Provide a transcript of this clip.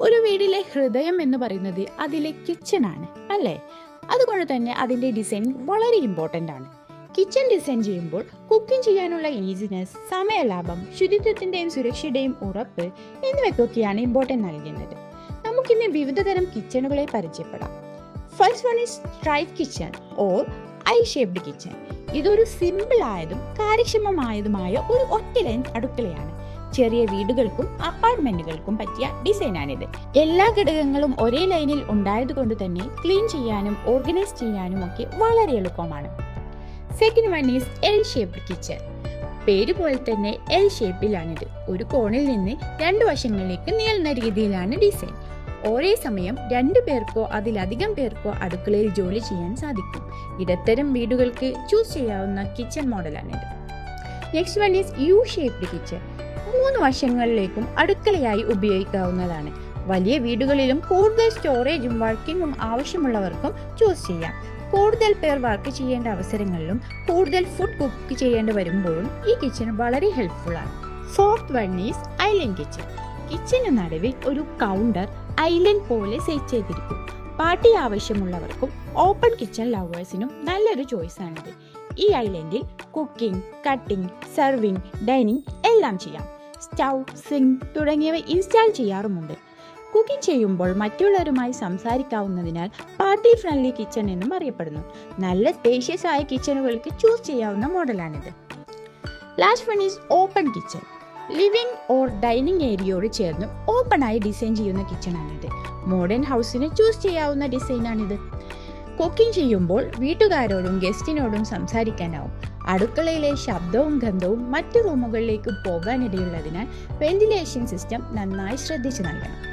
ഒരു വീടിലെ ഹൃദയം എന്ന് പറയുന്നത് അതിലെ കിച്ചൺ ആണ് അല്ലേ? അതുകൊണ്ട് തന്നെ അതിന്റെ ഡിസൈൻ വളരെ ഇമ്പോർട്ടന്റ് ആണ്. കിച്ചൺ ഡിസൈൻ ചെയ്യുമ്പോൾ കുക്കിംഗ് ചെയ്യാനുള്ള ഈസിനെസ് സമയലാഭം ശുചിത്വത്തിന്റെയും സുരക്ഷയുടെയും ഉറപ്പ് എന്നിവയ്ക്കൊക്കെയാണ് ഇമ്പോർട്ടന്റ് നൽകുന്നത്. നമുക്കിന്ന് വിവിധ തരം കിച്ചണുകളെ പരിചയപ്പെടാം. First one is straight kitchen or I shaped kitchen ഇതൊരു സിമ്പിൾ ആയതും കാര്യക്ഷമമായതുമായ ഒരു ഒറ്റ ലൈൻ അടുക്കളയാണ്. ചെറിയ വീടുകൾക്കും അപ്പാർട്ട്മെന്റുകൾക്കും പറ്റിയ ഡിസൈനാണിത് എല്ലാ ഘടകങ്ങളും ഒരേ ലൈനിൽ ഉണ്ടായതുകൊണ്ട് തന്നെ ക്ലീൻ ചെയ്യാനും ഓർഗനൈസ് ചെയ്യാനും ഒക്കെ വളരെ എളുപ്പമാണ്. Second one is L shaped kitchen പേര് പോലെ തന്നെ എൽ ഷേപ്പിലാണിത് ഒരു കോണിൽ നിന്ന് രണ്ട് വശങ്ങളിലേക്ക് നീളുന്ന രീതിയിലാണ് ഡിസൈൻ ഒരേ സമയം രണ്ടു പേർക്കോ അതിലധികം പേർക്കോ അടുക്കളയിൽ ജോലി ചെയ്യാൻ സാധിക്കും. ഇടത്തരം വീടുകൾക്ക് ചൂസ് ചെയ്യാവുന്ന kitchen മോഡലാണിത് next one is U shaped kitchen മൂന്ന് വശങ്ങളിലേക്കും അടുക്കളയായി ഉപയോഗിക്കാവുന്നതാണ്. വലിയ വീടുകളിലും കൂടുതൽ സ്റ്റോറേജും വർക്കിങ്ങും ആവശ്യമുള്ളവർക്കും ചൂസ് ചെയ്യാം. കൂടുതൽ പേർ വർക്ക് ചെയ്യേണ്ട അവസരങ്ങളിലും കൂടുതൽ ഫുഡ് കുക്ക് ചെയ്യേണ്ടി വരുമ്പോഴും ഈ കിച്ചൺ വളരെ ഹെൽപ്ഫുൾ ആണ്. Fourth one is island kitchen kitchen നടുവിൽ ഒരു കൗണ്ടർ ഐലൻഡ് പോലെ സെറ്റ് ചെയ്തിരിക്കും. പാർട്ടി ആവശ്യമുള്ളവർക്കും ഓപ്പൺ കിച്ചൺ ലവേഴ്സിനും നല്ലൊരു ചോയ്സ് ആണിത്. ഈ ഐലൻഡിൽ കുക്കിംഗ് കട്ടിംഗ് സർവിംഗ് ഡൈനിങ് എല്ലാം ചെയ്യാം. സ്റ്റൗ സിങ്ക് തുടങ്ങിയവ ഇൻസ്റ്റാൾ ചെയ്യാറുമുണ്ട്. കുക്കിംഗ് ചെയ്യുമ്പോൾ മറ്റുള്ളവരുമായി സംസാരിക്കാവുന്നതിനാൽ പാർട്ടി ഫ്രണ്ട്ലി കിച്ചൺ എന്നും അറിയപ്പെടുന്നു. നല്ല സ്പേഷ്യസ് കിച്ചണുകൾക്ക് ചൂസ് ചെയ്യാവുന്ന മോഡലാണിത് last one is open kitchen living or dining ഏരിയയോട് ചേർന്ന് ഓപ്പണായി ഡിസൈൻ ചെയ്യുന്ന കിച്ചണാണിത് മോഡേൺ ഹൗസിന് ചൂസ് ചെയ്യാവുന്ന ഡിസൈനാണിത് കുക്കിംഗ് ചെയ്യുമ്പോൾ വീട്ടുകാരോടും ഗസ്റ്റിനോടും സംസാരിക്കാനാവും. അടുക്കളയിലെ ശബ്ദവും ഗന്ധവും മറ്റു റൂമുകളിലേക്ക് പോകാനിടയുള്ളതിനാൽ വെന്റിലേഷൻ സിസ്റ്റം നന്നായി ശ്രദ്ധിച്ചു നൽകണം.